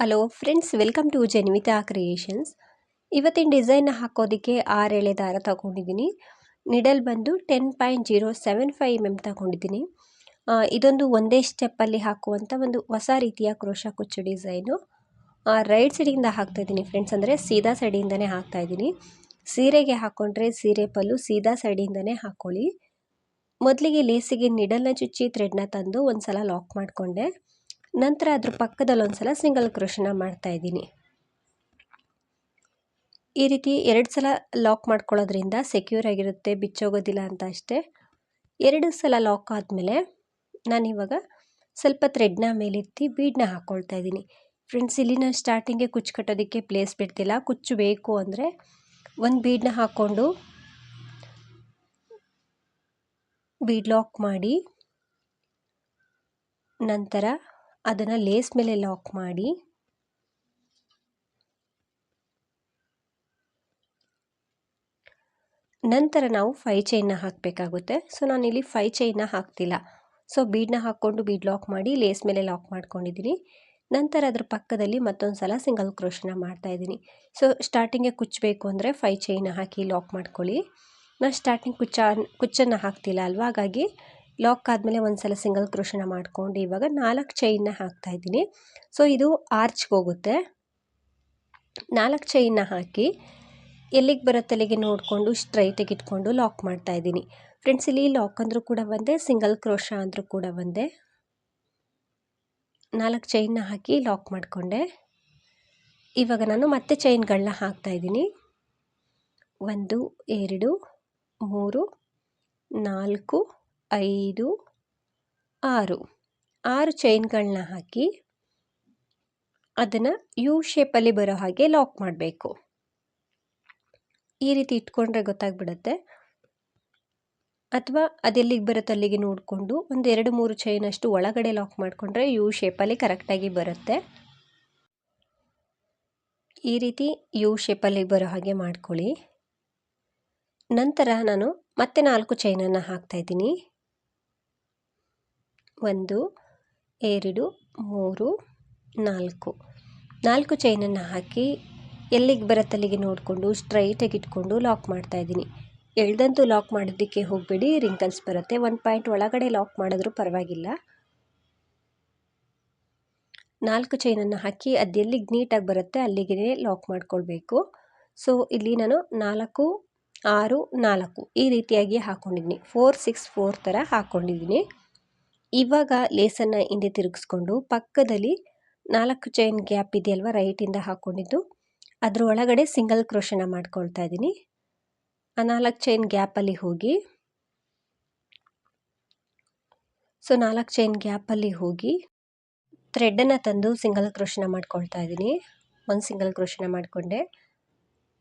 Hello friends welcome to Janvita creations ಇವತ್ತಿನ design ಹಾಕೋದಕ್ಕೆ ಆರು ಎಳೆ ದಾರ ತಗೊಂಡಿದ್ದೀನಿ. ನಿಡಲ್ ಬಂದು ten point zero seven five M ತಗೊಂಡಿದ್ದೀನಿ. ಇದೊಂದು ಒಂದೇ ಸ್ಟೆಪ್ಪಲ್ಲಿ ಹಾಕುವಂಥ ಒಂದು ಹೊಸ ರೀತಿಯ ಕ್ರೋಶ ಕುಚ್ಚು ಡಿಸೈನು ರೈಟ್ ಸೈಡಿಂದ ಹಾಕ್ತಾ ಇದ್ದೀನಿ ಫ್ರೆಂಡ್ಸ್ ಅಂದರೆ ಸೀದಾ ಸೈಡಿಂದನೇ ಹಾಕ್ತಾ ಇದ್ದೀನಿ. ಸೀರೆಗೆ ಹಾಕ್ಕೊಂಡ್ರೆ ಸೀರೆ ಪಲ್ಲು, ಸೀದಾ ಸೈಡಿಂದನೇ ಹಾಕ್ಕೊಳ್ಳಿ ಮೊದಲಿಗೆ ಲೇಸಿಗೆ ನಿಡಲ್ನ ಚುಚ್ಚಿ ಥ್ರೆಡ್ನ ತಂದು ಒಂದು ಸಲ ಲಾಕ್ ಮಾಡಿಕೊಂಡೆ. ನಂತರ ಅದ್ರ ಪಕ್ಕದಲ್ಲಿ ಒಂದು ಸಲ ಸಿಂಗಲ್ ಕ್ರೋಶನ ಮಾಡ್ತಾ ಇದ್ದೀನಿ. ಈ ರೀತಿ ಎರಡು ಸಲ ಲಾಕ್ ಮಾಡ್ಕೊಳ್ಳೋದ್ರಿಂದ ಸೆಕ್ಯೂರ್ ಆಗಿರುತ್ತೆ, ಬಿಚ್ಚೋಗೋದಿಲ್ಲ ಅಂತ ಅಷ್ಟೇ. ಎರಡು ಸಲ ಲಾಕ್ ಆದಮೇಲೆ ನಾನಿವಾಗ ಸ್ವಲ್ಪ ಥ್ರೆಡ್ನ ಮೇಲೆತ್ತಿ ಬೀಡನ್ನ ಹಾಕ್ಕೊಳ್ತಾ ಇದ್ದೀನಿ. ಫ್ರೆಂಡ್ಸ್ ಇಲ್ಲಿ ನಾನು ಸ್ಟಾರ್ಟಿಂಗ್ಗೆ ಕುಚ್ಚು ಕಟ್ಟೋದಕ್ಕೆ ಪ್ಲೇಸ್ ಬಿಡ್ತಿಲ್ಲ. ಕುಚ್ಚು ಬೇಕು ಅಂದರೆ ಒಂದು ಬೀಡನ್ನ ಹಾಕ್ಕೊಂಡು ಬೀಡ್ ಲಾಕ್ ಮಾಡಿ ನಂತರ ಅದನ್ನು ಲೇಸ್ ಮೇಲೆ ಲಾಕ್ ಮಾಡಿ. ನಂತರ ನಾವು ಫೈ ಚೈನ್ನ ಹಾಕಬೇಕಾಗುತ್ತೆ. ಸೊ ನಾನಿಲ್ಲಿ ಫೈ ಚೈನ್ನ ಹಾಕ್ತಿಲ್ಲ. ಸೊ ಬೀಡನ್ನ ಹಾಕ್ಕೊಂಡು ಬೀಡ್ ಲಾಕ್ ಮಾಡಿ ಲೇಸ್ ಮೇಲೆ ಲಾಕ್ ಮಾಡ್ಕೊಂಡಿದ್ದೀನಿ ನಂತರ ಅದರ ಪಕ್ಕದಲ್ಲಿ ಮತ್ತೊಂದು ಸಲ ಸಿಂಗಲ್ ಕ್ರೋಶನ ಮಾಡ್ತಾಯಿದ್ದೀನಿ ಸೊ ಸ್ಟಾರ್ಟಿಂಗೆ ಕುಚ್ಚಬೇಕು ಅಂದರೆ ಫೈ ಚೈನ ಹಾಕಿ ಲಾಕ್ ಮಾಡ್ಕೊಳ್ಳಿ. ನಾನು ಸ್ಟಾರ್ಟಿಂಗ್ ಕುಚ್ಚ ಕುಚ್ಚನ್ನು ಹಾಕ್ತಿಲ್ಲ ಅಲ್ವಾ? ಹಾಗಾಗಿ ಲಾಕ್ ಆದಮೇಲೆ ಒಂದು ಸಲ ಸಿಂಗಲ್ ಕ್ರೋಷನ ಮಾಡ್ಕೊಂಡು ಇವಾಗ ನಾಲ್ಕು ಚೈನ್ನ ಹಾಕ್ತಾ ಇದ್ದೀನಿ. ಸೊ ಇದು ಆರ್ಚ್ಗೆ ಹೋಗುತ್ತೆ. ನಾಲ್ಕು ಚೈನ್ನ ಹಾಕಿ ಎಲ್ಲಿಗೆ ಬರುತ್ತೆ ಅಲ್ಲಿಗೆ ನೋಡಿಕೊಂಡು ಸ್ಟ್ರೈಟಾಗಿ ಇಟ್ಕೊಂಡು ಲಾಕ್ ಮಾಡ್ತಾ ಇದ್ದೀನಿ. ಫ್ರೆಂಡ್ಸ್ ಇಲ್ಲಿ ಲಾಕ್ ಅಂದರೂ ಕೂಡ ಒಂದೇ ಸಿಂಗಲ್ ಕ್ರೋಷ ಅಂದರೂ ಕೂಡ ಒಂದೇ. ನಾಲ್ಕು ಚೈನ್ನ ಹಾಕಿ ಲಾಕ್ ಮಾಡಿಕೊಂಡೆ. ಇವಾಗ ನಾನು ಮತ್ತೆ ಚೈನ್ಗಳನ್ನ ಹಾಕ್ತಾ ಇದ್ದೀನಿ. ಒಂದು, ಎರಡು, ಮೂರು, ನಾಲ್ಕು ಐದು, ಆರು. ಆರು ಚೈನ್ಗಳನ್ನ ಹಾಕಿ ಅದನ್ನು ಯು ಶೇಪಲ್ಲಿ ಬರೋ ಹಾಗೆ ಲಾಕ್ ಮಾಡಬೇಕು. ಈ ರೀತಿ ಇಟ್ಕೊಂಡ್ರೆ ಗೊತ್ತಾಗ್ಬಿಡುತ್ತೆ. ಅಥವಾ ಅದೆಲ್ಲಿಗೆ ಬರುತ್ತೆ ಅಲ್ಲಿಗೆ ನೋಡಿಕೊಂಡು ಒಂದು ಎರಡು, ಮೂರು ಅಷ್ಟು ಒಳಗಡೆ ಲಾಕ್ ಮಾಡಿಕೊಂಡ್ರೆ ಯು ಶೇಪಲ್ಲಿ ಕರೆಕ್ಟಾಗಿ ಬರುತ್ತೆ. ಈ ರೀತಿ ಯು ಶೇಪಲ್ಲಿ ಬರೋ ಹಾಗೆ ಮಾಡ್ಕೊಳ್ಳಿ. ನಂತರ ನಾನು ಮತ್ತೆ ನಾಲ್ಕು ಚೈನನ್ನು ಹಾಕ್ತಾ ಇದ್ದೀನಿ. ಒಂದು, ಎರಡು, ಮೂರು, ನಾಲ್ಕು. ನಾಲ್ಕು ಚೈನನ್ನು ಹಾಕಿ ಎಲ್ಲಿಗೆ ಬರುತ್ತೆ ಅಲ್ಲಿಗೆ ನೋಡಿಕೊಂಡು ಸ್ಟ್ರೈಟಾಗಿ ಇಟ್ಕೊಂಡು ಲಾಕ್ ಮಾಡ್ತಾ ಇದ್ದೀನಿ. ಎಳ್ದಂತೂ ಲಾಕ್ ಮಾಡೋದಕ್ಕೆ ಹೋಗಬೇಡಿ ರಿಂಕಲ್ಸ್ ಬರುತ್ತೆ. ಒನ್ ಪಾಯಿಂಟ್ ಒಳಗಡೆ ಲಾಕ್ ಮಾಡಿದ್ರೂ ಪರವಾಗಿಲ್ಲ. ನಾಲ್ಕು ಚೈನನ್ನು ಹಾಕಿ ಅದು ಎಲ್ಲಿಗೆ ನೀಟಾಗಿ ಬರುತ್ತೆ ಅಲ್ಲಿಗೆ ಲಾಕ್ ಮಾಡ್ಕೊಳ್ಬೇಕು. ಸೊ ಇಲ್ಲಿ ನಾನು ನಾಲ್ಕು, ಆರು, ನಾಲ್ಕು ಈ ರೀತಿಯಾಗಿ ಹಾಕ್ಕೊಂಡಿದ್ದೀನಿ ಫೋರ್ ಸಿಕ್ಸ್ ಫೋರ್ ಥರ ಹಾಕ್ಕೊಂಡಿದ್ದೀನಿ ಇವಾಗ ಲೇಸನ್ನು ಹಿಂದೆ ತಿರುಗಿಸ್ಕೊಂಡು ಪಕ್ಕದಲ್ಲಿ ನಾಲ್ಕು ಚೈನ್ ಗ್ಯಾಪ್ ಇದೆಯಲ್ವ ರೈಟಿಂದ ಹಾಕ್ಕೊಂಡಿದ್ದು ಅದರ ಒಳಗಡೆ ಸಿಂಗಲ್ ಕ್ರೋಶನ ಮಾಡ್ಕೊಳ್ತಾ ಇದ್ದೀನಿ. ಆ ನಾಲ್ಕು ಚೈನ್ ಗ್ಯಾಪಲ್ಲಿ ಹೋಗಿ ಸೊ ನಾಲ್ಕು ಚೈನ್ ಗ್ಯಾಪಲ್ಲಿ ಹೋಗಿ ಥ್ರೆಡ್ಡನ್ನು ತಂದು ಸಿಂಗಲ್ ಕ್ರೋಶನ ಮಾಡ್ಕೊಳ್ತಾ ಇದ್ದೀನಿ. ಒಂದು ಸಿಂಗಲ್ ಕ್ರೋಶನ ಮಾಡಿಕೊಂಡೆ,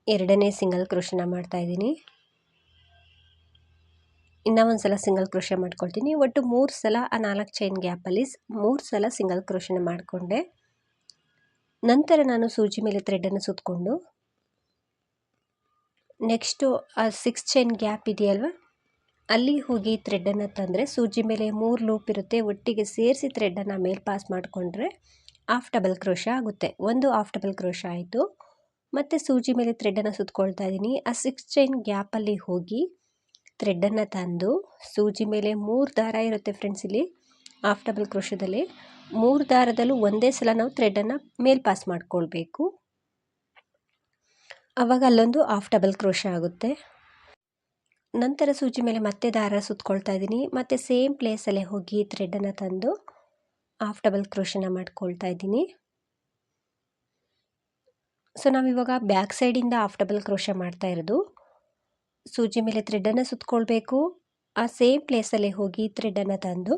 ಎರಡನೇ ಸಿಂಗಲ್ ಕ್ರೋಶನ ಮಾಡ್ತಾ ಇದ್ದೀನಿ. ಇನ್ನೂ ಒಂದು ಸಲ ಸಿಂಗಲ್ ಕ್ರೋಷೆ ಮಾಡ್ಕೊಳ್ತೀನಿ. ಒಟ್ಟು ಮೂರು ಸಲ ಆ ನಾಲ್ಕು ಚೈನ್ ಗ್ಯಾಪಲ್ಲಿ ಮೂರು ಸಲ ಸಿಂಗಲ್ ಕ್ರೋಶನ ಮಾಡಿಕೊಂಡೆ. ನಂತರ ನಾನು ಸೂಜಿ ಮೇಲೆ ಥ್ರೆಡನ್ನು ಸುತ್ತಕೊಂಡು ನೆಕ್ಸ್ಟು ಆ ಸಿಕ್ಸ್ ಚೈನ್ ಗ್ಯಾಪ್ ಇದೆಯಲ್ವ? ಅಲ್ಲಿ ಹೋಗಿ ಥ್ರೆಡನ್ನು ತಂದರೆ ಸೂಜಿ ಮೇಲೆ ಮೂರು ಲೂಪ್ ಇರುತ್ತೆ. ಒಟ್ಟಿಗೆ ಸೇರಿಸಿ ಥ್ರೆಡನ್ನು ಮೇಲೆ ಪಾಸ್ ಮಾಡಿಕೊಂಡ್ರೆ ಆಫ್ ಡಬಲ್ ಕ್ರೋಶ ಆಗುತ್ತೆ. ಒಂದು ಆಫ್ ಡಬಲ್ ಕ್ರೋಶ ಆಯಿತು. ಮತ್ತು ಸೂಜಿ ಮೇಲೆ ಥ್ರೆಡನ್ನು ಸುತ್ತಕೊಳ್ತಾ ಇದ್ದೀನಿ ಆ ಸಿಕ್ಸ್ ಚೈನ್ ಗ್ಯಾಪಲ್ಲಿ ಹೋಗಿ ಥ್ರೆಡನ್ನು ತಂದು ಸೂಜಿ ಮೇಲೆ ಮೂರು ದಾರ ಇರುತ್ತೆ ಫ್ರೆಂಡ್ಸ್ ಇಲ್ಲಿ ಆಫ್ ಡಬಲ್ ಕ್ರೋಶದಲ್ಲಿ ಮೂರು ದಾರದಲ್ಲೂ ಒಂದೇ ಸಲ ನಾವು ಥ್ರೆಡ್ಡನ್ನು ಮೇಲ್ ಪಾಸ್ ಮಾಡ್ಕೊಳ್ಬೇಕು. ಆವಾಗ ಅಲ್ಲೊಂದು ಆಫ್ ಡಬಲ್ ಕ್ರೋಶ ಆಗುತ್ತೆ. ನಂತರ ಸೂಜಿ ಮೇಲೆ ಮತ್ತೆ ದಾರ ಸುತ್ಕೊಳ್ತಾ ಇದ್ದೀನಿ. ಮತ್ತು ಸೇಮ್ ಪ್ಲೇಸಲ್ಲೇ ಹೋಗಿ ಥ್ರೆಡನ್ನು ತಂದು ಆಫ್ ಡಬಲ್ ಕ್ರೋಶನ ಮಾಡ್ಕೊಳ್ತಾ ಇದ್ದೀನಿ. ಸೊ ನಾವಿವಾಗ ಬ್ಯಾಕ್ ಸೈಡಿಂದ ಆಫ್ ಡಬಲ್ ಕ್ರೋಶ ಮಾಡ್ತಾ ಇರೋದು. ಸೂಜಿ ಮೇಲೆ ಥ್ರೆಡ್ಡನ್ನು ಸುತ್ತಕೊಳ್ಬೇಕು ಆ ಸೇಮ್ ಪ್ಲೇಸಲ್ಲೇ ಹೋಗಿ ಥ್ರೆಡನ್ನು ತಂದು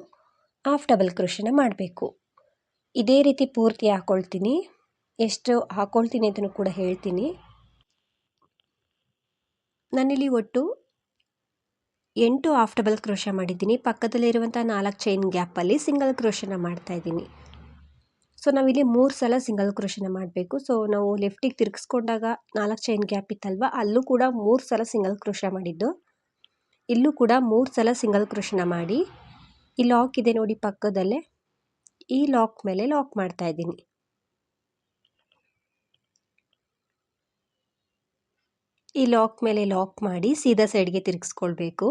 ಹಾಫ್ ಡಬಲ್ ಕ್ರೋಶನ ಮಾಡಬೇಕು. ಇದೇ ರೀತಿ ಪೂರ್ತಿ ಹಾಕ್ಕೊಳ್ತೀನಿ ಎಷ್ಟು ಹಾಕ್ಕೊಳ್ತೀನಿ ಅಂತಲೂ ಕೂಡ ಹೇಳ್ತೀನಿ. ನಾನಿಲ್ಲಿ ಒಟ್ಟು ಎಂಟು ಆಫ್ ಡಬಲ್ ಕ್ರೋಶ ಮಾಡಿದ್ದೀನಿ. ಪಕ್ಕದಲ್ಲಿರುವಂಥ ನಾಲ್ಕು ಚೈನ್ ಗ್ಯಾಪಲ್ಲಿ ಸಿಂಗಲ್ ಕ್ರೋಶನ ಮಾಡ್ತಾಯಿದ್ದೀನಿ ಸೊ ನಾವಿಲ್ಲಿ ಮೂರು ಸಲ ಸಿಂಗಲ್ ಕ್ರೋಶನ ಮಾಡಬೇಕು. ಸೊ ನಾವು ಲೆಫ್ಟಿಗೆ ತಿರುಗಿಸ್ಕೊಂಡಾಗ ನಾಲ್ಕು ಚೈನ್ ಗ್ಯಾಪ್ ಇತ್ತಲ್ವ, ಅಲ್ಲೂ ಕೂಡ ಮೂರು ಸಲ ಸಿಂಗಲ್ ಕೃಷಣ ಮಾಡಿದ್ದು. ಇಲ್ಲೂ ಕೂಡ ಮೂರು ಸಲ ಸಿಂಗಲ್ ಕ್ರೋಶನ ಮಾಡಿ. ಈ ಲಾಕ್ ಇದೆ ನೋಡಿ ಪಕ್ಕದಲ್ಲೇ. ಈ ಲಾಕ್ ಮೇಲೆ ಲಾಕ್ ಮಾಡ್ತಾ ಇದ್ದೀನಿ. ಈ ಲಾಕ್ ಮೇಲೆ ಲಾಕ್ ಮಾಡಿ ಸೀದಾ ಸೈಡ್ಗೆ ತಿರುಗಿಸ್ಕೊಳ್ಬೇಕು.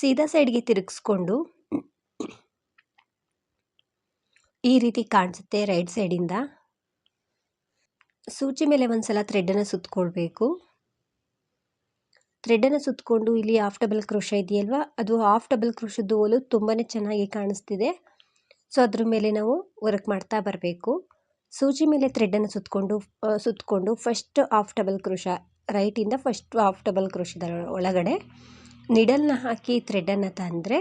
ಸೀದಾ ಸೈಡ್ಗೆ ತಿರುಗಿಸ್ಕೊಂಡು ಈ ರೀತಿ ಕಾಣಿಸುತ್ತೆ ರೈಟ್ ಸೈಡಿಂದ ಸೂಚಿ ಮೇಲೆ ಒಂದ್ಸಲ ಥ್ರೆಡನ್ನು ಸುತ್ತಕೊಳ್ಬೇಕು ಥ್ರೆಡ್ಡನ್ನು ಸುತ್ತಕೊಂಡು ಇಲ್ಲಿ ಹಾಫ್ ಡಬಲ್ ಕ್ರೋಶ ಇದೆಯಲ್ವಾ? ಅದು ಹಾಫ್ ಡಬಲ್ ಕ್ರೋಶದ್ದು ಹೋಲು ತುಂಬಾ ಚೆನ್ನಾಗಿ ಕಾಣಿಸ್ತಿದೆ. ಸೊ ಅದ್ರ ಮೇಲೆ ನಾವು ವರ್ಕ್ ಮಾಡ್ತಾ ಬರಬೇಕು. ಸೂಜಿ ಮೇಲೆ ಥ್ರೆಡ್ಡನ್ನು ಸುತ್ತಕೊಂಡು ಸುತ್ತಕೊಂಡು ಫಸ್ಟ್ ಹಾಫ್ ಡಬಲ್ ಕ್ರೋಶ ರೈಟಿಂದ ಫಸ್ಟ್ ಹಾಫ್ ಡಬಲ್ ಕ್ರೋಶದ ಒಳಗಡೆ ನಿಡಲ್ನ ಹಾಕಿ ಥ್ರೆಡ್ಡನ್ನು ತಂದರೆ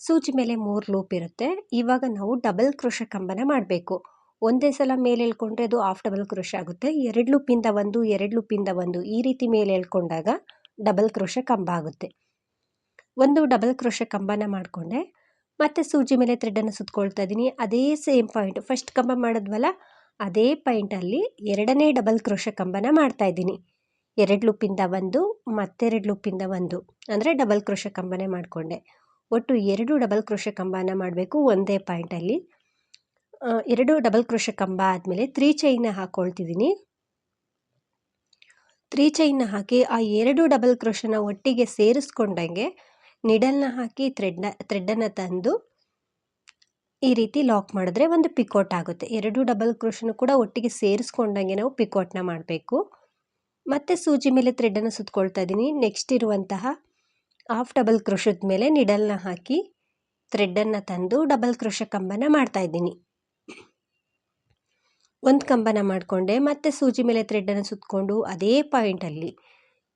ಸೂಜಿ ಮೇಲೆ ಮೂರು ಲೂಪ್ ಇರುತ್ತೆ. ಇವಾಗ ನಾವು ಡಬಲ್ ಕ್ರೋಶ ಕಂಬನ ಮಾಡಬೇಕು. ಒಂದೇ ಸಲ ಮೇಲೆ ಎಳ್ಕೊಂಡ್ರೆ ಅದು ಆಫ್ ಡಬಲ್ ಕ್ರೋಶ ಆಗುತ್ತೆ. ಎರಡು ಲೂಪಿಂದ ಒಂದು, ಎರಡು ಲೂಪಿಂದ ಒಂದು ಈ ರೀತಿ ಮೇಲೆ ಎಳ್ಕೊಂಡಾಗ ಡಬಲ್ ಕ್ರೋಶ ಕಂಬ ಆಗುತ್ತೆ. ಒಂದು ಡಬಲ್ ಕ್ರೋಶ ಕಂಬನ ಮಾಡಿಕೊಂಡೆ. ಮತ್ತೆ ಸೂಜಿ ಮೇಲೆ ಥ್ರೆಡನ್ನು ಸುತ್ತಕೊಳ್ತಾ ಇದ್ದೀನಿ ಅದೇ ಸೇಮ್ ಪಾಯಿಂಟ್ ಫಸ್ಟ್ ಕಂಬ ಮಾಡಿದ್ವಲ್ಲ, ಅದೇ ಪಾಯಿಂಟಲ್ಲಿ ಎರಡನೇ ಡಬಲ್ ಕ್ರೋಶ ಕಂಬನ ಮಾಡ್ತಾ ಇದ್ದೀನಿ ಎರಡು ಲೂಪಿಂದ ಒಂದು, ಮತ್ತೆರಡು ಲೂಪಿಂದ ಒಂದು. ಅಂದರೆ ಡಬಲ್ ಕ್ರೋಶ ಕಂಬನೇ ಮಾಡಿಕೊಂಡೆ. ಒಟ್ಟು ಎರಡು ಡಬಲ್ ಕ್ರೋಶ ಕಂಬನ ಮಾಡಬೇಕು ಒಂದೇ ಪಾಯಿಂಟಲ್ಲಿ ಎರಡು ಡಬಲ್ ಕ್ರೋಶ ಕಂಬ ಆದಮೇಲೆ ತ್ರೀ ಚೈನ್ನ ಹಾಕ್ಕೊಳ್ತಿದ್ದೀನಿ ತ್ರೀ ಚೈನ್ನ ಹಾಕಿ ಆ ಎರಡು ಡಬಲ್ ಕ್ರೋಶನ ಒಟ್ಟಿಗೆ ಸೇರಿಸ್ಕೊಂಡಂಗೆ ನಿಡಲ್ನ ಹಾಕಿ ಥ್ರೆಡ್ನ ಥ್ರೆಡ್ಡನ್ನು ತಂದು ಈ ರೀತಿ ಲಾಕ್ ಮಾಡಿದ್ರೆ ಒಂದು ಪಿಕೋಟ್ ಆಗುತ್ತೆ. ಎರಡು ಡಬಲ್ ಕ್ರೋಶನು ಕೂಡ ಒಟ್ಟಿಗೆ ಸೇರಿಸ್ಕೊಂಡಂಗೆ ನಾವು ಪಿಕೋಟ್ನ ಮಾಡಬೇಕು. ಮತ್ತೆ ಸೂಜಿ ಮೇಲೆ ಥ್ರೆಡ್ಡನ್ನು ಸುತ್ತಕೊಳ್ತಾ ಇದ್ದೀನಿ ನೆಕ್ಸ್ಟ್ ಇರುವಂತಹ ಹಾಫ್ ಡಬಲ್ ಕ್ರೋಶದ ಮೇಲೆ ನಿಡಲ್ನ ಹಾಕಿ ಥ್ರೆಡ್ಡನ್ನು ತಂದು ಡಬಲ್ ಕ್ರೋಶ ಕಂಬನ ಮಾಡ್ತಾಯಿದ್ದೀನಿ ಒಂದು ಕಂಬನ ಮಾಡಿಕೊಂಡೆ, ಮತ್ತೆ ಸೂಜಿ ಮೇಲೆ ಥ್ರೆಡ್ಡನ್ನು ಸುತ್ತಕೊಂಡು ಅದೇ ಪಾಯಿಂಟಲ್ಲಿ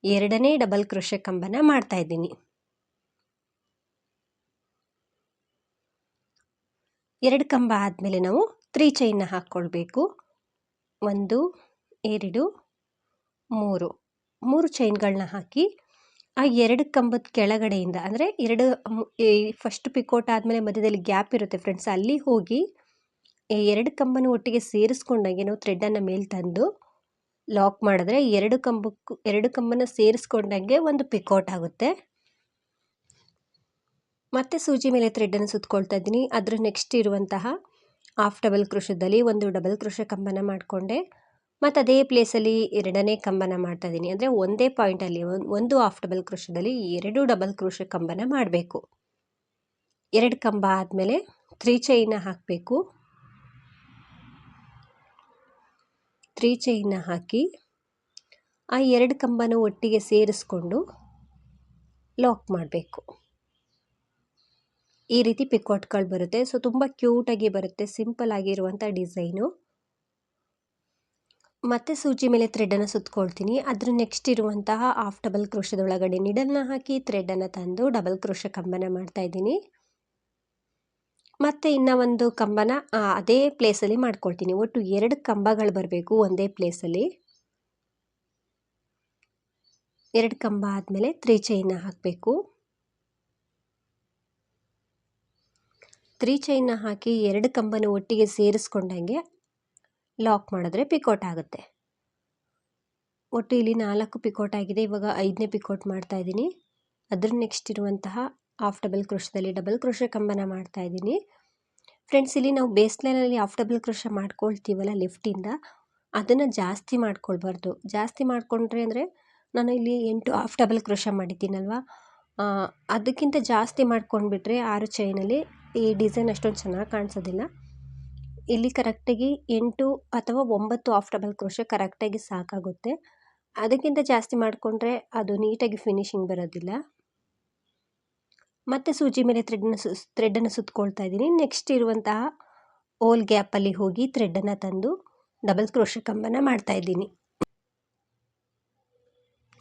ಎರಡನೇ ಡಬಲ್ ಕ್ರೋಶ ಕಂಬನ ಮಾಡ್ತಾಯಿದ್ದೀನಿ ಎರಡು ಕಂಬ ಆದಮೇಲೆ ನಾವು ತ್ರೀ ಚೈನ್ನ ಹಾಕ್ಕೊಳ್ಬೇಕು. ಒಂದು, ಎರಡು, ಮೂರು. ಮೂರು ಚೈನ್ಗಳನ್ನ ಹಾಕಿ ಆ ಎರಡು ಕಂಬದ ಕೆಳಗಡೆಯಿಂದ, ಅಂದರೆ ಎರಡು ಫಸ್ಟ್ ಪಿಕೋಟ್ ಆದಮೇಲೆ ಮಧ್ಯದಲ್ಲಿ ಗ್ಯಾಪ್ ಇರುತ್ತೆ ಫ್ರೆಂಡ್ಸ್ ಅಲ್ಲಿ ಹೋಗಿ ಎರಡು ಕಂಬನ ಒಟ್ಟಿಗೆ ಸೇರಿಸ್ಕೊಂಡಂಗೆ ನಾವು ಥ್ರೆಡ್ಡನ್ನು ಮೇಲೆ ತಂದು ಲಾಕ್ ಮಾಡಿದ್ರೆ ಎರಡು ಕಂಬಕ್ಕೂ, ಎರಡು ಕಂಬನ ಸೇರಿಸ್ಕೊಂಡಂಗೆ ಒಂದು ಪಿಕೋಟ್ ಆಗುತ್ತೆ. ಮತ್ತೆ ಸೂಜಿ ಮೇಲೆ ಥ್ರೆಡ್ಡನ್ನು ಸುತ್ಕೊಳ್ತಾ ಇದ್ದೀನಿ. ಅದ್ರ ನೆಕ್ಸ್ಟ್ ಇರುವಂತಹ ಹಾಫ್ ಡಬಲ್ ಕೃಷದಲ್ಲಿ ಒಂದು ಡಬಲ್ ಕೃಷ ಕಂಬನ ಮಾಡಿಕೊಂಡೆ. ಮತ್ತು ಅದೇ ಪ್ಲೇಸಲ್ಲಿ ಎರಡನೇ ಕಂಬನ ಮಾಡ್ತಾ ಇದ್ದೀನಿ ಅಂದರೆ ಒಂದೇ ಪಾಯಿಂಟಲ್ಲಿ ಒಂದು ಹಾಫ್ ಡಬಲ್ ಕ್ರೋಶದಲ್ಲಿ ಎರಡು ಡಬಲ್ ಕ್ರೋಶ ಕಂಬನ ಮಾಡಬೇಕು. ಎರಡು ಕಂಬ ಆದಮೇಲೆ ತ್ರೀ ಚೈನ ಹಾಕಬೇಕು. ತ್ರೀ ಚೈನ ಹಾಕಿ ಆ ಎರಡು ಕಂಬನ ಒಟ್ಟಿಗೆ ಸೇರಿಸ್ಕೊಂಡು ಲಾಕ್ ಮಾಡಬೇಕು. ಈ ರೀತಿ ಪಿಕೋಟ್ಗಳು ಬರುತ್ತೆ. ಸೊ ತುಂಬ ಕ್ಯೂಟಾಗಿ ಬರುತ್ತೆ. ಸಿಂಪಲ್ ಆಗಿರುವಂಥ ಡಿಸೈನು ಮತ್ತೆ ಸೂಜಿ ಮೇಲೆ ಥ್ರೆಡನ್ನು ಸುತ್ಕೊಳ್ತೀನಿ. ಅದ್ರ ನೆಕ್ಸ್ಟ್ ಇರುವಂತಹ ಹಾಫ್ ಡಬಲ್ ಕ್ರೋಶದೊಳಗಡೆ ನಿಡಲ್ನ ಹಾಕಿ ಥ್ರೆಡನ್ನು ತಂದು ಡಬಲ್ ಕ್ರೋಶ ಕಂಬನ ಮಾಡ್ತಾ ಇದ್ದೀನಿ. ಮತ್ತು ಇನ್ನು ಒಂದು ಕಂಬನ ಅದೇ ಪ್ಲೇಸಲ್ಲಿ ಮಾಡ್ಕೊಳ್ತೀನಿ. ಒಟ್ಟು ಎರಡು ಕಂಬಗಳು ಬರಬೇಕು ಒಂದೇ ಪ್ಲೇಸಲ್ಲಿ ಎರಡು ಕಂಬ ಆದಮೇಲೆ ತ್ರೀ ಚೈನ್ನ ಹಾಕಬೇಕು. ತ್ರೀ ಚೈನ್ನ ಹಾಕಿ ಎರಡು ಕಂಬನ ಒಟ್ಟಿಗೆ ಸೇರಿಸ್ಕೊಂಡಂಗೆ ಲಾಕ್ ಮಾಡಿದ್ರೆ ಪಿಕೋಟ್ ಆಗುತ್ತೆ. ಒಟ್ಟು ಇಲ್ಲಿ ನಾಲ್ಕು ಪಿಕೋಟ್ ಆಗಿದೆ. ಇವಾಗ ಐದನೇ ಪಿಕೋಟ್ ಮಾಡ್ತಾ ಇದ್ದೀನಿ. ಅದ್ರ ನೆಕ್ಸ್ಟ್ ಇರುವಂತಹ ಹಾಫ್ ಡಬಲ್ ಕ್ರೋಶದಲ್ಲಿ ಡಬಲ್ ಕ್ರೋಶ ಕಂಬನ ಮಾಡ್ತಾ ಇದ್ದೀನಿ. ಫ್ರೆಂಡ್ಸ್ ಇಲ್ಲಿ ನಾವು ಬೇಸ್ ಲೈನಲ್ಲಿ ಹಾಫ್ ಡಬಲ್ ಕ್ರೋಶ ಮಾಡ್ಕೊಳ್ತೀವಲ್ಲ ಲಿಫ್ಟಿಂದ ಅದನ್ನು ಜಾಸ್ತಿ ಮಾಡ್ಕೊಳ್ಬಾರ್ದು. ಜಾಸ್ತಿ ಮಾಡಿಕೊಂಡ್ರೆ ಅಂದರೆ ನಾನು ಇಲ್ಲಿ ಎಂಟು ಹಾಫ್ ಡಬಲ್ ಕ್ರೋಶ ಮಾಡಿದ್ದೀನಲ್ವಾ? ಅದಕ್ಕಿಂತ ಜಾಸ್ತಿ ಮಾಡ್ಕೊಂಡ್ಬಿಟ್ರೆ ಆರು ಚೈನಲ್ಲಿ ಈ ಡಿಸೈನ್ ಅಷ್ಟೊಂದು ಚೆನ್ನಾಗಿ ಕಾಣಿಸೋದಿಲ್ಲ. ಇಲ್ಲಿ ಕರೆಕ್ಟಾಗಿ ಎಂಟು ಅಥವಾ ಒಂಬತ್ತು ಆಫ್ ಡಬಲ್ ಕ್ರೋಶ ಕರೆಕ್ಟಾಗಿ ಸಾಕಾಗುತ್ತೆ. ಅದಕ್ಕಿಂತ ಜಾಸ್ತಿ ಮಾಡಿಕೊಂಡ್ರೆ ಅದು ನೀಟಾಗಿ ಫಿನಿಶಿಂಗ್ ಬರೋದಿಲ್ಲ. ಮತ್ತು ಸೂಜಿ ಮೇಲೆ ಥ್ರೆಡ್ನ ಸು ಥ್ರೆಡ್ಡನ್ನು ಸುತ್ಕೊಳ್ತಾ ಇದ್ದೀನಿ. ನೆಕ್ಸ್ಟ್ ಇರುವಂತಹ ಓಲ್ ಗ್ಯಾಪಲ್ಲಿ ಹೋಗಿ ಥ್ರೆಡ್ಡನ್ನು ತಂದು ಡಬಲ್ ಕ್ರೋಶ ಕಂಬನ ಮಾಡ್ತಾ ಇದ್ದೀನಿ.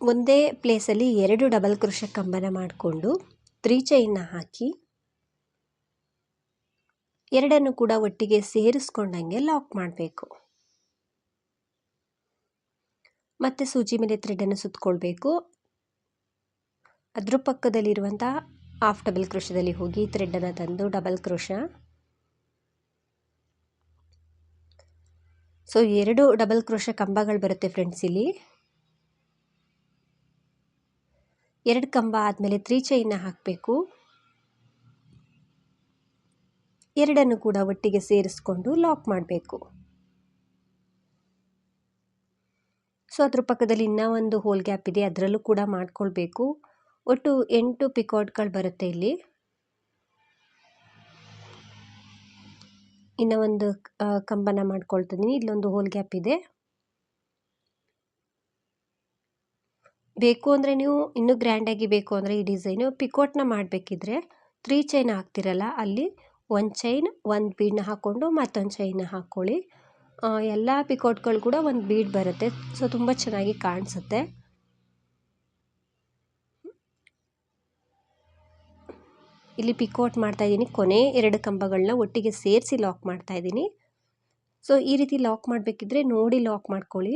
ಒಂದೇ ಪ್ಲೇಸಲ್ಲಿ ಎರಡು ಡಬಲ್ ಕ್ರೋಶ ಕಂಬನ ಮಾಡಿಕೊಂಡು ತ್ರೀ ಚೈನ್ನ ಹಾಕಿ ಎರಡನ್ನು ಕೂಡ ಒಟ್ಟಿಗೆ ಸೇರಿಸ್ಕೊಂಡಂಗೆ ಲಾಕ್ ಮಾಡಬೇಕು. ಮತ್ತೆ ಸೂಜಿ ಮೇಲೆ ಥ್ರೆಡನ್ನು ಸುತ್ತಕೊಳ್ಬೇಕು ಅದ್ರ ಪಕ್ಕದಲ್ಲಿರುವಂಥ ಹಾಫ್ ಡಬಲ್ ಕ್ರೋಶದಲ್ಲಿ ಹೋಗಿ ಥ್ರೆಡನ್ನು ತಂದು ಡಬಲ್ ಕ್ರೋಶ ಸೊ ಎರಡು ಡಬಲ್ ಕ್ರೋಶ ಕಂಬಗಳು ಬರುತ್ತೆ ಫ್ರೆಂಡ್ಸ್ ಇಲ್ಲಿ. ಎರಡು ಕಂಬ ಆದಮೇಲೆ ತ್ರೀ ಚೈನ್ನ ಹಾಕಬೇಕು. ಎರಡನ್ನು ಕೂಡ ಒಟ್ಟಿಗೆ ಸೇರಿಸ್ಕೊಂಡು ಲಾಕ್ ಮಾಡಬೇಕು. ಸೊ ಅದ್ರ ಪಕ್ಕದಲ್ಲಿ ಇನ್ನೂ ಒಂದು ಹೋಲ್ ಗ್ಯಾಪ್ ಇದೆ, ಅದರಲ್ಲೂ ಕೂಡ ಮಾಡ್ಕೊಳ್ಬೇಕು. ಒಟ್ಟು ಎಂಟು ಪಿಕಾಟ್ಗಳು ಬರುತ್ತೆ ಇಲ್ಲಿ. ಇನ್ನು ಒಂದು ಕಂಬನ ಮಾಡ್ಕೊಳ್ತಿದ್ದೀನಿ. ಇಲ್ಲೊಂದು ಹೋಲ್ ಗ್ಯಾಪ್ ಇದೆ. ಬೇಕು ಅಂದರೆ ನೀವು ಇನ್ನೂ ಗ್ರ್ಯಾಂಡಾಗಿ ಬೇಕು ಅಂದರೆ ಈ ಡಿಸೈನು ಪಿಕೋಟ್ನ ಮಾಡಬೇಕಿದ್ರೆ ತ್ರೀ ಚೈನ್ ಹಾಕ್ತಿರಲ್ಲ, ಅಲ್ಲಿ ಒಂದು ಚೈನ್ ಒಂದು ಬೀಡನ್ನ ಹಾಕ್ಕೊಂಡು ಮತ್ತೊಂದು ಚೈನ್ನ ಹಾಕ್ಕೊಳ್ಳಿ ಎಲ್ಲ ಪಿಕೋಟ್ಗಳು ಕೂಡ ಒಂದು ಬೀಡ್ ಬರುತ್ತೆ. ಸೊ ತುಂಬ ಚೆನ್ನಾಗಿ ಕಾಣಿಸುತ್ತೆ. ಇಲ್ಲಿ ಪಿಕೋಟ್ ಮಾಡ್ತಾ ಇದ್ದೀನಿ ಕೊನೆ ಎರಡು ಕಂಬಗಳನ್ನ ಒಟ್ಟಿಗೆ ಸೇರಿಸಿ ಲಾಕ್ ಮಾಡ್ತಾ ಇದ್ದೀನಿ ಸೊ ಈ ರೀತಿ ಲಾಕ್ ಮಾಡಬೇಕಿದ್ರೆ ನೋಡಿ ಲಾಕ್ ಮಾಡ್ಕೊಳ್ಳಿ.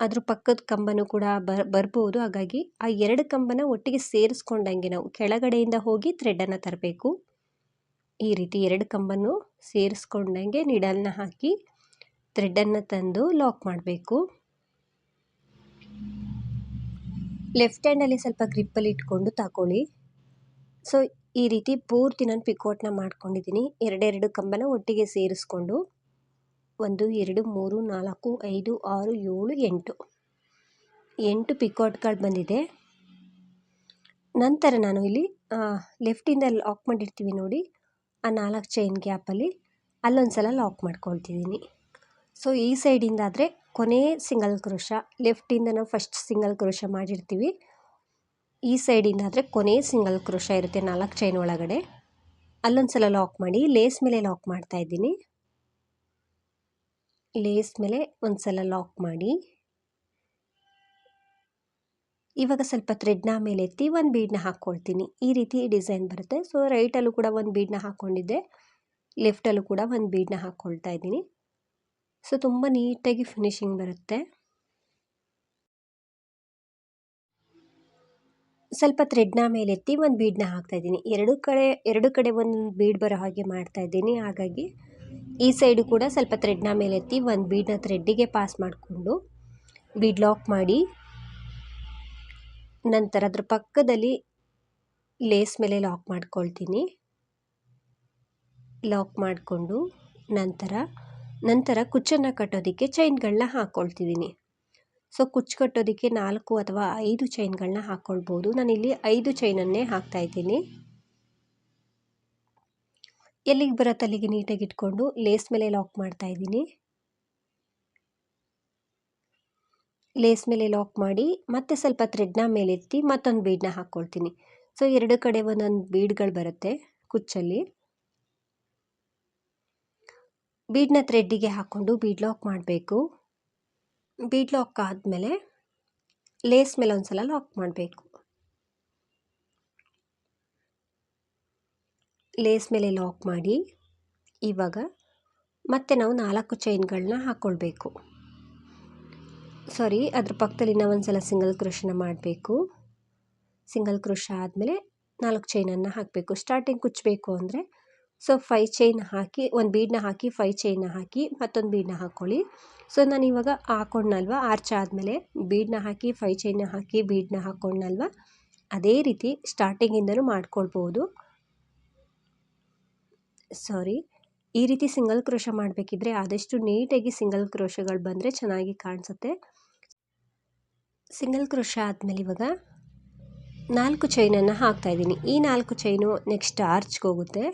ಅದ್ರ ಪಕ್ಕದ ಕಂಬನೂ ಕೂಡ ಬರ್ ಬರ್ಬೋದು. ಹಾಗಾಗಿ ಆ ಎರಡು ಕಂಬನ ಒಟ್ಟಿಗೆ ಸೇರಿಸ್ಕೊಂಡಂಗೆ ನಾವು ಕೆಳಗಡೆಯಿಂದ ಹೋಗಿ ಥ್ರೆಡನ್ನು ತರಬೇಕು. ಈ ರೀತಿ ಎರಡು ಕಂಬನ್ನು ಸೇರಿಸ್ಕೊಂಡಂಗೆ ನಿಡಲ್ನ ಹಾಕಿ ಥ್ರೆಡನ್ನು ತಂದು ಲಾಕ್ ಮಾಡಬೇಕು. ಲೆಫ್ಟ್ ಹ್ಯಾಂಡಲ್ಲಿ ಸ್ವಲ್ಪ ಗ್ರಿಪ್ಪಲ್ಲಿ ಇಟ್ಕೊಂಡು ತಗೊಳ್ಳಿ ಸೊ, ಈ ರೀತಿ ಪೂರ್ತಿ ನಾನು ಪಿಕೋಟ್ನ ಮಾಡ್ಕೊಂಡಿದ್ದೀನಿ. ಎರಡೆರಡು ಕಂಬನ ಒಟ್ಟಿಗೆ ಸೇರಿಸ್ಕೊಂಡು ಒಂದು, ಎರಡು, ಮೂರು, ನಾಲ್ಕು, ಐದು, ಆರು, ಏಳು, ಎಂಟು. ಎಂಟು ಪಿಕೋಟ್ಗಳು ಬಂದಿದೆ. ನಂತರ ನಾನು ಇಲ್ಲಿ ಲೆಫ್ಟಿಂದ ಲಾಕ್ ಮಾಡಿರ್ತೀವಿ ನೋಡಿ. ಆ ನಾಲ್ಕು ಚೈನ್ ಗ್ಯಾಪಲ್ಲಿ ಅಲ್ಲೊಂದು ಸಲ ಲಾಕ್ ಮಾಡ್ಕೊಳ್ತಿದ್ದೀನಿ ಸೊ ಈ ಸೈಡಿಂದ ಆದರೆ ಕೊನೆ ಸಿಂಗಲ್ ಕ್ರೋಶ ಲೆಫ್ಟಿಂದ ನಾವು ಫಸ್ಟ್ ಸಿಂಗಲ್ ಕ್ರೋಶ ಮಾಡಿರ್ತೀವಿ. ಈ ಸೈಡಿಂದ ಆದರೆ ಕೊನೆ ಸಿಂಗಲ್ ಕ್ರೋಶ ಇರುತ್ತೆ ನಾಲ್ಕು ಚೈನ್ ಒಳಗಡೆ. ಅಲ್ಲೊಂದು ಸಲ ಲಾಕ್ ಮಾಡಿ ಲೇಸ್ ಮೇಲೆ ಲಾಕ್ ಮಾಡ್ತಾ ಇದ್ದೀನಿ. ಲೇಸ್ ಮೇಲೆ ಒಂದು ಸಲ ಲಾಕ್ ಮಾಡಿ. ಇವಾಗ ಸ್ವಲ್ಪ ಥ್ರೆಡ್ನ ಮೇಲೆ ಎತ್ತಿ ಒಂದು ಬೀಡನ್ನ ಹಾಕ್ಕೊಳ್ತೀನಿ ಈ ರೀತಿ ಡಿಸೈನ್ ಬರುತ್ತೆ. ಸೊ ರೈಟಲ್ಲೂ ಕೂಡ ಒಂದು ಬೀಡನ್ನ ಹಾಕ್ಕೊಂಡಿದ್ದೆ ಲೆಫ್ಟಲ್ಲೂ ಕೂಡ ಒಂದು ಬೀಡನ್ನ ಹಾಕ್ಕೊಳ್ತಾ ಇದ್ದೀನಿ. ಸೊ ತುಂಬ ನೀಟಾಗಿ ಫಿನಿಶಿಂಗ್ ಬರುತ್ತೆ. ಸ್ವಲ್ಪ ಥ್ರೆಡ್ನ ಮೇಲೆತ್ತಿ ಒಂದು ಬೀಡನ್ನ ಹಾಕ್ತಾಯಿದ್ದೀನಿ ಎರಡು ಕಡೆ ಎರಡು ಕಡೆ ಒಂದು ಬೀಡ್ ಬರೋ ಹಾಗೆ ಮಾಡ್ತಾ ಇದ್ದೀನಿ. ಹಾಗಾಗಿ ಈ ಸೈಡು ಕೂಡ ಸ್ವಲ್ಪ ಥ್ರೆಡ್ನ ಮೇಲೆ ಎತ್ತಿ ಒಂದು ಬೀಡನ್ನ ಥ್ರೆಡ್ಡಿಗೆ ಪಾಸ್ ಮಾಡಿಕೊಂಡು ಬೀಡ್ ಲಾಕ್ ಮಾಡಿ ನಂತರ ಅದ್ರ ಪಕ್ಕದಲ್ಲಿ ಲೇಸ್ ಮೇಲೆ ಲಾಕ್ ಮಾಡ್ಕೊಳ್ತೀನಿ. ಲಾಕ್ ಮಾಡಿಕೊಂಡು ನಂತರ ನಂತರ ಕುಚ್ಚನ್ನು ಕಟ್ಟೋದಕ್ಕೆ ಚೈನ್ಗಳನ್ನ ಹಾಕ್ಕೊಳ್ತಿದ್ದೀನಿ ಸೊ ಕುಚ್ಚು ಕಟ್ಟೋದಕ್ಕೆ ನಾಲ್ಕು ಅಥವಾ ಐದು ಚೈನ್ಗಳನ್ನ ಹಾಕ್ಕೊಳ್ಬೋದು ನಾನಿಲ್ಲಿ ಐದು ಚೈನನ್ನೇ ಹಾಕ್ತಾ ಇದ್ದೀನಿ. ಎಲ್ಲಿಗೆ ಬರುತ್ತೆ ಅಲ್ಲಿಗೆ ನೀಟಾಗಿ ಇಟ್ಕೊಂಡು ಲೇಸ್ ಮೇಲೆ ಲಾಕ್ ಮಾಡ್ತಾ ಇದ್ದೀನಿ ಲೇಸ್ ಮೇಲೆ ಲಾಕ್ ಮಾಡಿ ಮತ್ತೆ ಸ್ವಲ್ಪ ಥ್ರೆಡ್ನ ಮೇಲೆತ್ತಿ ಮತ್ತೊಂದು ಬೀಡನ್ನ ಹಾಕ್ಕೊಳ್ತೀನಿ ಸೊ, ಎರಡು ಕಡೆ ಒಂದೊಂದು ಬೀಡ್ಗಳು ಬರುತ್ತೆ ಕುಚ್ಚಲ್ಲಿ. ಬೀಡನ್ನ ಥ್ರೆಡ್ಡಿಗೆ ಹಾಕ್ಕೊಂಡು ಬೀಡ್ ಲಾಕ್ ಮಾಡಬೇಕು. ಬೀಡ್ ಲಾಕ್ ಆದಮೇಲೆ ಲೇಸ್ ಮೇಲೆ ಒಂದು ಸಲ ಲಾಕ್ ಮಾಡಬೇಕು. ಲೇಸ್ ಮೇಲೆ ಲಾಕ್ ಮಾಡಿ ಇವಾಗ ಮತ್ತೆ ನಾವು ನಾಲ್ಕು ಚೈನ್ಗಳನ್ನ ಹಾಕ್ಕೊಳ್ಬೇಕು ಸಾರಿ ಅದ್ರ ಪಕ್ಕದಲ್ಲಿ ನಾವು ಒಂದು ಸಲ ಸಿಂಗಲ್ ಕ್ರೋಶನ ಮಾಡಬೇಕು. ಸಿಂಗಲ್ ಕ್ರೋಶ ಆದಮೇಲೆ ನಾಲ್ಕು ಚೈನನ್ನು ಹಾಕಬೇಕು. ಸ್ಟಾರ್ಟಿಂಗ್ ಕುಚ್ಚಬೇಕು ಅಂದರೆ ಸೊ ಫೈ ಚೈನ್ ಹಾಕಿ, ಒಂದು ಬೀಡನ್ನ ಹಾಕಿ ಫೈ ಚೈನ್ ಹಾಕಿ, ಮತ್ತೊಂದು ಬೀಡನ್ನ ಹಾಕ್ಕೊಳ್ಳಿ ಸೊ ನಾನು ಇವಾಗ ಹಾಕೊಂಡ್ನಲ್ವ? ಆರ್ಚ್ ಆದಮೇಲೆ ಬೀಡನ್ನ ಹಾಕಿ ಫೈ ಚೈನ್ ಹಾಕಿ ಬೀಡನ್ನ ಹಾಕ್ಕೊಂಡ್ನಲ್ವ ಅದೇ ರೀತಿ ಸ್ಟಾರ್ಟಿಂಗಿಂದಲೂ ಮಾಡ್ಕೊಳ್ಬೋದು. ಸಾರಿ ಈ ರೀತಿ ಸಿಂಗಲ್ ಕ್ರೋಶ ಮಾಡಬೇಕಿದ್ರೆ ಆದಷ್ಟು ನೀಟಾಗಿ ಸಿಂಗಲ್ ಕ್ರೋಶಗಳು ಬಂದರೆ ಚೆನ್ನಾಗಿ ಕಾಣಿಸುತ್ತೆ. ಸಿಂಗಲ್ ಕ್ರೋಶ ಆದಮೇಲೆ ಇವಾಗ ನಾಲ್ಕು ಚೈನನ್ನು ಹಾಕ್ತಾಯಿದ್ದೀನಿ ಈ ನಾಲ್ಕು ಚೈನು ನೆಕ್ಸ್ಟ್ ಆರ್ಚ್ಗೆ ಹೋಗುತ್ತೆ.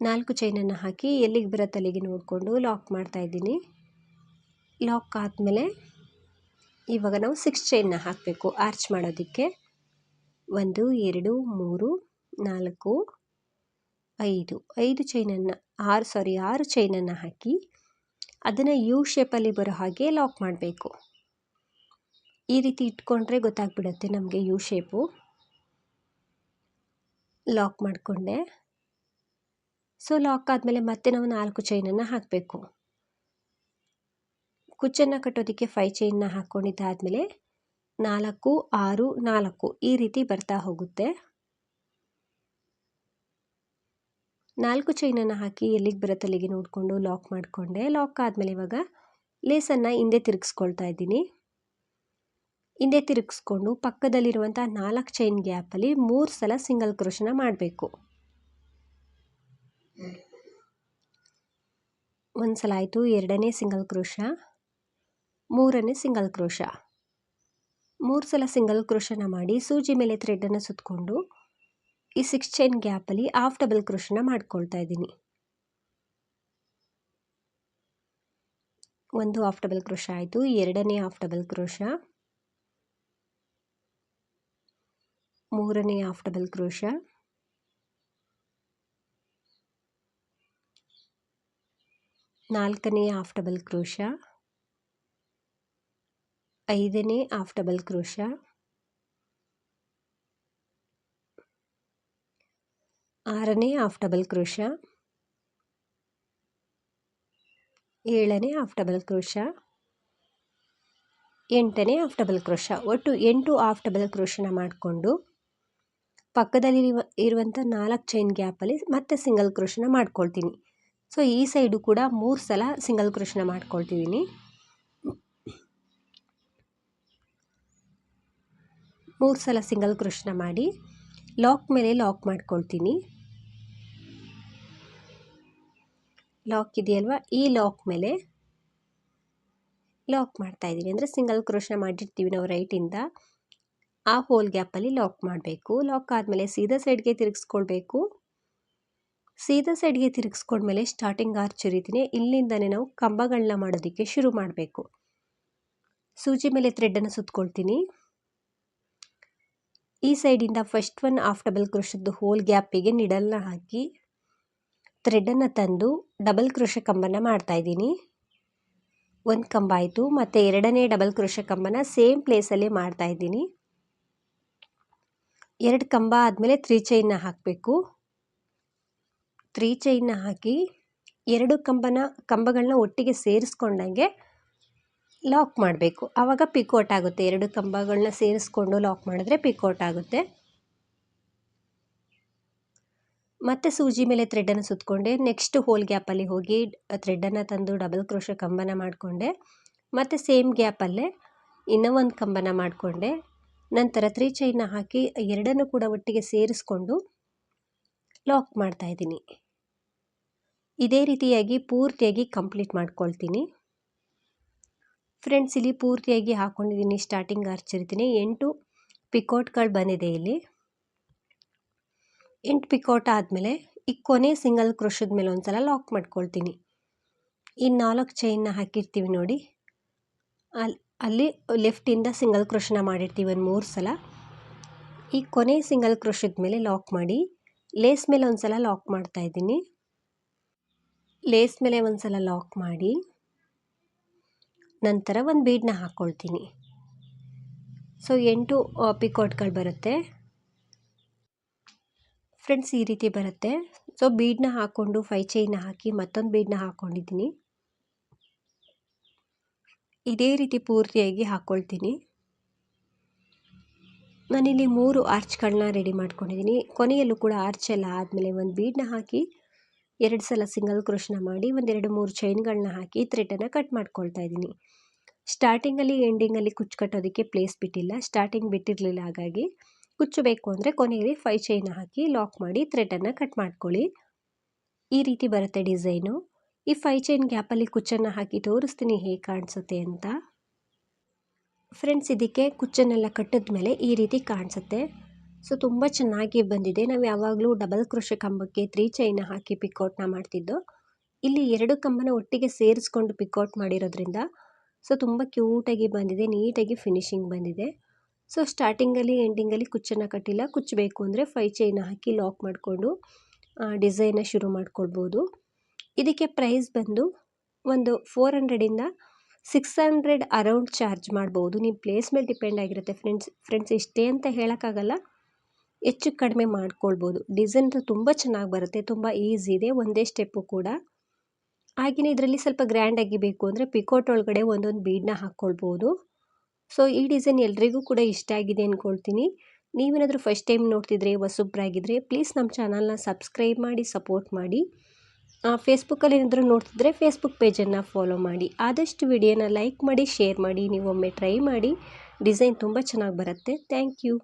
ನಾಲ್ಕು ಚೈನನ್ನು ಹಾಕಿ ಎಲ್ಲಿಗೆ ಬರುತ್ತೆ ಅಲ್ಲಿಗೆ ನೋಡಿಕೊಂಡು ಲಾಕ್ ಮಾಡ್ತಾ ಇದ್ದೀನಿ. ಲಾಕ್ ಆದಮೇಲೆ ಇವಾಗ ನಾವು ಸಿಕ್ಸ್ ಚೈನ್ನ ಹಾಕಬೇಕು ಆರ್ಚ್ ಮಾಡೋದಕ್ಕೆ. ಒಂದು, ಎರಡು, ಮೂರು, ನಾಲ್ಕು, ಐದು. ಐದು ಚೈನನ್ನು, ಆರು, ಸಾರಿ, ಆರು ಚೈನನ್ನು ಹಾಕಿ ಅದನ್ನು ಯು ಶೇಪಲ್ಲಿ ಬರೋ ಹಾಗೆ ಲಾಕ್ ಮಾಡಬೇಕು. ಈ ರೀತಿ ಇಟ್ಕೊಂಡ್ರೆ ಗೊತ್ತಾಗ್ಬಿಡುತ್ತೆ ನಮಗೆ ಯು ಶೇಪು ಲಾಕ್ ಮಾಡಿಕೊಂಡೆ. ಸೊ ಲಾಕ್ ಆದಮೇಲೆ ಮತ್ತೆ ನಾವು ನಾಲ್ಕು ಚೈನನ್ನು ಹಾಕಬೇಕು. ಕುಚ್ಚನ್ನು ಕಟ್ಟೋದಕ್ಕೆ ಫೈ ಚೈನ್ನ ಹಾಕ್ಕೊಂಡಿದ್ದಾದಮೇಲೆ ನಾಲ್ಕು, ಆರು, ನಾಲ್ಕು ಈ ರೀತಿ ಬರ್ತಾ ಹೋಗುತ್ತೆ. ನಾಲ್ಕು ಚೈನನ್ನು ಹಾಕಿ ಎಲ್ಲಿಗೆ ಬರುತ್ತೆ ಅಲ್ಲಿಗೆ ನೋಡಿಕೊಂಡು ಲಾಕ್ ಮಾಡಿಕೊಂಡೆ. ಲಾಕ್ ಆದಮೇಲೆ ಇವಾಗ ಲೇಸನ್ನು ಹಿಂದೆ ತಿರುಗಿಸ್ಕೊಳ್ತಾ ಇದ್ದೀನಿ. ಹಿಂದೆ ತಿರುಗಿಸ್ಕೊಂಡು ಪಕ್ಕದಲ್ಲಿರುವಂಥ ನಾಲ್ಕು ಚೈನ್ ಗ್ಯಾಪಲ್ಲಿ ಮೂರು ಸಲ ಸಿಂಗಲ್ ಕ್ರೋಶನ ಮಾಡಬೇಕು. ಒಂದು ಸಲ ಆಯಿತು, ಎರಡನೇ ಸಿಂಗಲ್ ಕ್ರೋಶ, ಮೂರನೇ ಸಿಂಗಲ್ ಕ್ರೋಶ. ಮೂರು ಸಲ ಸಿಂಗಲ್ ಕ್ರೋಶನ ಮಾಡಿ ಸೂಜಿ ಮೇಲೆ ಥ್ರೆಡ್ಡನ್ನು ಸುತ್ತಕೊಂಡು ಈ ಸಿಕ್ಸ್ ಚೈನ್ ಗ್ಯಾಪಲ್ಲಿ ಹಾಫ್ ಡಬಲ್ ಕ್ರೋಶನ ಮಾಡ್ಕೊಳ್ತಾ ಇದ್ದೀನಿ. ಒಂದು ಹಾಫ್ ಡಬಲ್ ಕ್ರೋಶ ಆಯಿತು, ಎರಡನೇ ಹಾಫ್ ಡಬಲ್ ಕ್ರೋಶ ಮೂರನೇ ಹಾಫ್ ಡಬಲ್ ಕ್ರೋಶ ನಾಲ್ಕನೇ ಹಾಫ್ ಡಬಲ್ ಕ್ರೋಶ ಐದನೇ ಹಾಫ್ ಡಬಲ್ ಕ್ರೋಶ ಆರನೇ ಆಫ್ ಡಬಲ್ ಕ್ರೋಶ. ಏಳನೇ ಆಫ್ ಡಬಲ್ ಕ್ರೋಶ. ಎಂಟನೇ ಆಫ್ ಡಬಲ್ ಕ್ರೋಶ. ಒಟ್ಟು ಎಂಟು ಆಫ್ ಡಬಲ್ ಕ್ರೋಶನ ಮಾಡಿಕೊಂಡು ಪಕ್ಕದಲ್ಲಿ ಇರುವಂಥ ನಾಲ್ಕು ಚೈನ್ ಗ್ಯಾಪಲ್ಲಿ ಮತ್ತೆ ಸಿಂಗಲ್ ಕ್ರೋಶನ ಮಾಡ್ಕೊಳ್ತೀನಿ. ಸೊ ಈ ಸೈಡು ಕೂಡ ಮೂರು ಸಲ ಸಿಂಗಲ್ ಕ್ರೋಶನ ಮಾಡ್ಕೊಳ್ತಿದ್ದೀನಿ. ಮೂರು ಸಲ ಸಿಂಗಲ್ ಕ್ರೋಶನ ಮಾಡಿ ಲಾಕ್ ಮೇಲೆ ಲಾಕ್ ಮಾಡ್ಕೊಳ್ತೀನಿ. ಲಾಕ್ ಇದೆಯಲ್ವ? ಈ ಲಾಕ್ ಮೇಲೆ ಲಾಕ್ ಮಾಡ್ತಾ ಇದ್ದೀವಿ ಅಂದರೆ ಸಿಂಗಲ್ ಕ್ರೋಶನ ಮಾಡಿರ್ತೀವಿ ನಾವು ರೈಟಿಂದ ಆ ಹೋಲ್ ಗ್ಯಾಪಲ್ಲಿ ಲಾಕ್ ಮಾಡಬೇಕು. ಲಾಕ್ ಆದಮೇಲೆ ಸೀದಾ ಸೈಡ್ಗೆ ತಿರುಗಿಸ್ಕೊಳ್ಬೇಕು. ಸೀದಾ ಸೈಡ್ಗೆ ತಿರುಗಿಸ್ಕೊಂಡ್ಮೇಲೆ ಸ್ಟಾರ್ಟಿಂಗ್ ಆರ್ಚ್ ಇರಿತೀನಿ. ಇಲ್ಲಿಂದನೇ ನಾವು ಕಂಬಗಳನ್ನ ಮಾಡೋದಕ್ಕೆ ಶುರು ಮಾಡಬೇಕು. ಸೂಜಿ ಮೇಲೆ ಥ್ರೆಡನ್ನು ಸುತ್ಕೊಳ್ತೀನಿ. ಈ ಸೈಡಿಂದ ಫಸ್ಟ್ ಒನ್ ಆಫ್ ಡಬಲ್ ಕ್ರೋಶದ್ದು ಹೋಲ್ ಗ್ಯಾಪಿಗೆ ನಿಡಲ್ನ ಹಾಕಿ ಥ್ರೆಡನ್ನು ತಂದು ಡಬಲ್ ಕ್ರೋಶ ಕಂಬನ ಮಾಡ್ತಾಯಿದ್ದೀನಿ ಒಂದು ಕಂಬ ಆಯಿತು, ಮತ್ತು ಎರಡನೇ ಡಬಲ್ ಕ್ರೋಶ ಕಂಬನ ಸೇಮ್ ಪ್ಲೇಸಲ್ಲಿ ಮಾಡ್ತಾಯಿದ್ದೀನಿ ಎರಡು ಕಂಬ ಆದಮೇಲೆ ತ್ರೀ ಚೈನ್ನ ಹಾಕಬೇಕು. ತ್ರೀ ಚೈನ್ನ ಹಾಕಿ ಎರಡು ಕಂಬನ ಕಂಬಗಳನ್ನ ಒಟ್ಟಿಗೆ ಸೇರಿಸ್ಕೊಂಡಂಗೆ ಲಾಕ್ ಮಾಡಬೇಕು. ಆವಾಗ ಪಿಕೋಟ್ ಆಗುತ್ತೆ. ಎರಡು ಕಂಬಗಳನ್ನ ಸೇರಿಸ್ಕೊಂಡು ಲಾಕ್ ಮಾಡಿದ್ರೆ ಪಿಕೋಟ್ ಆಗುತ್ತೆ. ಮತ್ತೆ ಸೂಜಿ ಮೇಲೆ ಥ್ರೆಡ್ಡನ್ನು ಸುತ್ತಕೊಂಡೆ ನೆಕ್ಸ್ಟ್ ಹೋಲ್ ಗ್ಯಾಪಲ್ಲಿ ಹೋಗಿ ಥ್ರೆಡ್ಡನ್ನು ತಂದು ಡಬಲ್ ಕ್ರೋಶ ಕಂಬನ ಮಾಡಿಕೊಂಡೆ. ಮತ್ತು ಸೇಮ್ ಗ್ಯಾಪಲ್ಲೇ ಇನ್ನೂ ಒಂದು ಕಂಬನ ಮಾಡಿಕೊಂಡೆ. ನಂತರ ತ್ರೀ ಚೈನ್ನ ಹಾಕಿ ಎರಡನ್ನು ಕೂಡ ಒಟ್ಟಿಗೆ ಸೇರಿಸ್ಕೊಂಡು ಲಾಕ್ ಮಾಡ್ತಾ ಇದ್ದೀನಿ. ಇದೇ ರೀತಿಯಾಗಿ ಪೂರ್ತಿಯಾಗಿ ಕಂಪ್ಲೀಟ್ ಮಾಡ್ಕೊಳ್ತೀನಿ. ಫ್ರೆಂಡ್ಸ್ ಇಲ್ಲಿ ಪೂರ್ತಿಯಾಗಿ ಹಾಕ್ಕೊಂಡಿದ್ದೀನಿ ಸ್ಟಾರ್ಟಿಂಗ್ ಹರ್ಚಿರ್ತೀನಿ ಎಂಟು ಪಿಕೋಟ್ಗಳು ಬಂದಿದೆ ಇಲ್ಲಿ. ಎಂಟು ಪಿಕೋಟ್ ಆದಮೇಲೆ ಈ ಕೊನೆ ಸಿಂಗಲ್ ಕ್ರೋಶದ ಮೇಲೆ ಒಂದು ಸಲ ಲಾಕ್ ಮಾಡ್ಕೊಳ್ತೀನಿ. ಈ ನಾಲ್ಕು ಚೈನ್ನ ಹಾಕಿರ್ತೀವಿ ನೋಡಿ. ಅಲ್ಲಿ ಅಲ್ಲಿ ಲೆಫ್ಟಿಂದ ಸಿಂಗಲ್ ಕ್ರೋಶನ ಮಾಡಿರ್ತೀವಿ ಒಂದು ಮೂರು ಸಲ. ಈ ಕೊನೆ ಸಿಂಗಲ್ ಕ್ರೋಶದ ಮೇಲೆ ಲಾಕ್ ಮಾಡಿ, ಲೇಸ್ ಮೇಲೆ ಒಂದು ಸಲ ಲಾಕ್ ಮಾಡ್ತಾಯಿದ್ದೀನಿ ಲೇಸ್ ಮೇಲೆ ಒಂದು ಸಲ ಲಾಕ್ ಮಾಡಿ, ನಂತರ ಒಂದು ಬೀಡನ್ನ ಹಾಕ್ಕೊಳ್ತೀನಿ ಸೊ ಎಂಟು ಪಿಕೋಟ್ಗಳು ಬರುತ್ತೆ. ಫ್ರೆಂಡ್ಸ್ ಈ ರೀತಿ ಬರುತ್ತೆ. ಸೊ ಬೀಡನ್ನ ಹಾಕ್ಕೊಂಡು ಫೈ ಚೈನ ಹಾಕಿ, ಮತ್ತೊಂದು ಬೀಡನ್ನ ಹಾಕ್ಕೊಂಡಿದ್ದೀನಿ ಇದೇ ರೀತಿ ಪೂರ್ತಿಯಾಗಿ ಹಾಕ್ಕೊಳ್ತೀನಿ ನಾನಿಲ್ಲಿ ಮೂರು ಆರ್ಚ್ಗಳನ್ನ ರೆಡಿ ಮಾಡ್ಕೊಂಡಿದ್ದೀನಿ. ಕೊನೆಯಲ್ಲೂ ಕೂಡ ಆರ್ಚ್ ಎಲ್ಲ ಆದಮೇಲೆ ಒಂದು ಬೀಡನ್ನ ಹಾಕಿ, ಎರಡು ಸಲ ಸಿಂಗಲ್ ಕೃಷ್ಣ ಮಾಡಿ ಒಂದೆರಡು ಮೂರು ಚೈನ್ಗಳನ್ನ ಹಾಕಿ ಥ್ರೆಡನ್ನು ಕಟ್ ಮಾಡ್ಕೊಳ್ತಾ ಇದ್ದೀನಿ. ಸ್ಟಾರ್ಟಿಂಗಲ್ಲಿ ಎಂಡಿಂಗಲ್ಲಿ ಕುಚ್ಚು ಕಟ್ಟೋದಕ್ಕೆ ಪ್ಲೇಸ್ ಬಿಟ್ಟಿಲ್ಲ. ಸ್ಟಾರ್ಟಿಂಗ್ ಬಿಟ್ಟಿರಲಿಲ್ಲ ಹಾಗಾಗಿ. ಕುಚ್ಚಬೇಕು ಅಂದರೆ ಕೊನೆಯಲ್ಲಿ ಫೈ ಚೈನ್ ಹಾಕಿ ಲಾಕ್ ಮಾಡಿ ಥ್ರೆಡನ್ನು ಕಟ್ ಮಾಡ್ಕೊಳ್ಳಿ. ಈ ರೀತಿ ಬರುತ್ತೆ ಡಿಸೈನು ಈ ಫೈ ಚೈನ್ ಗ್ಯಾಪಲ್ಲಿ ಕುಚ್ಚನ್ನು ಹಾಕಿ ತೋರಿಸ್ತೀನಿ ಹೇಗೆ ಕಾಣಿಸುತ್ತೆ ಅಂತ. ಫ್ರೆಂಡ್ಸ್ ಇದಕ್ಕೆ ಕುಚ್ಚನ್ನೆಲ್ಲ ಕಟ್ಟಿದ ಮೇಲೆ ಈ ರೀತಿ ಕಾಣಿಸುತ್ತೆ. ಸೊ ತುಂಬ ಚೆನ್ನಾಗಿ ಬಂದಿದೆ. ನಾವು ಯಾವಾಗಲೂ ಡಬಲ್ ಕ್ರೋಶ ಕಂಬಕ್ಕೆ ತ್ರೀ ಚೈನ ಹಾಕಿ ಪಿಕೌಟ್ನ ಮಾಡ್ತಿದ್ದೋ. ಇಲ್ಲಿ ಎರಡು ಕಂಬನ ಒಟ್ಟಿಗೆ ಸೇರಿಸ್ಕೊಂಡು ಪಿಕೌಟ್ ಮಾಡಿರೋದ್ರಿಂದ ಸೊ ತುಂಬ ಕ್ಯೂಟಾಗಿ ಬಂದಿದೆ ನೀಟಾಗಿ ಫಿನಿಶಿಂಗ್ ಬಂದಿದೆ. ಸೊ ಸ್ಟಾರ್ಟಿಂಗಲ್ಲಿ, ಎಂಡಿಂಗಲ್ಲಿ ಕುಚ್ಚನ್ನು ಕಟ್ಟಿಲ್ಲ. ಕುಚ್ಚಬೇಕು ಅಂದರೆ ಫೈ ಚೈನ ಹಾಕಿ ಲಾಕ್ ಮಾಡಿಕೊಂಡು ಡಿಸೈನ ಶುರು ಮಾಡ್ಕೊಳ್ಬೋದು ಇದಕ್ಕೆ ಪ್ರೈಸ್ ಬಂದು ಒಂದು ಫೋರ್ ಹಂಡ್ರೆಡಿಂದ ಸಿಕ್ಸ್ ಹಂಡ್ರೆಡ್ ಅರೌಂಡ್ ಚಾರ್ಜ್ ಮಾಡ್ಬೋದು. ನಿಮ್ಮ ಪ್ಲೇಸ್ ಮೇಲೆ ಡಿಪೆಂಡ್ ಆಗಿರುತ್ತೆ ಫ್ರೆಂಡ್ಸ್ ಫ್ರೆಂಡ್ಸ್ ಇಷ್ಟೇ ಅಂತ ಹೇಳೋಕ್ಕಾಗಲ್ಲ. ಹೆಚ್ಚು ಕಡಿಮೆ ಮಾಡ್ಕೊಳ್ಬೋದು. ಡಿಸೈನ್ ತುಂಬ ಚೆನ್ನಾಗಿ ಬರುತ್ತೆ, ತುಂಬ ಈಸಿ ಇದೆ, ಒಂದೇ ಸ್ಟೆಪ್ಪು ಕೂಡ. ಹಾಗೆಯೇ ಇದರಲ್ಲಿ ಸ್ವಲ್ಪ ಗ್ರ್ಯಾಂಡಾಗಿ ಬೇಕು ಅಂದರೆ ಪಿಕೋಟ್ ಒಳಗಡೆ ಒಂದೊಂದು ಬೀಡನ್ನ ಹಾಕ್ಕೊಳ್ಬೋದು. ಸೊ, ಈ ಡಿಸೈನ್ ಎಲ್ರಿಗೂ ಕೂಡ ಇಷ್ಟ ಆಗಿದೆ ಅಂದ್ಕೊಳ್ತೀನಿ ನೀವೇನಾದರೂ ಫಸ್ಟ್ ಟೈಮ್ ನೋಡ್ತಿದ್ರೆ ಹೊಸಬ್ರಾಗಿದ್ದರೆ ಪ್ಲೀಸ್ ನಮ್ಮ ಚಾನಲ್ನ ಸಬ್ಸ್ಕ್ರೈಬ್ ಮಾಡಿ, ಸಪೋರ್ಟ್ ಮಾಡಿ. ಫೇಸ್ಬುಕ್ಕಲ್ಲಿ ಏನಾದರೂ ನೋಡ್ತಿದ್ರೆ, ಫೇಸ್ಬುಕ್ ಪೇಜನ್ನು ಫಾಲೋ ಮಾಡಿ. ಆದಷ್ಟು ವಿಡಿಯೋನ ಲೈಕ್ ಮಾಡಿ, ಶೇರ್ ಮಾಡಿ, ನೀವೊಮ್ಮೆ ಟ್ರೈ ಮಾಡಿ. ಡಿಸೈನ್ ತುಂಬ ಚೆನ್ನಾಗಿ ಬರುತ್ತೆ. Thank you.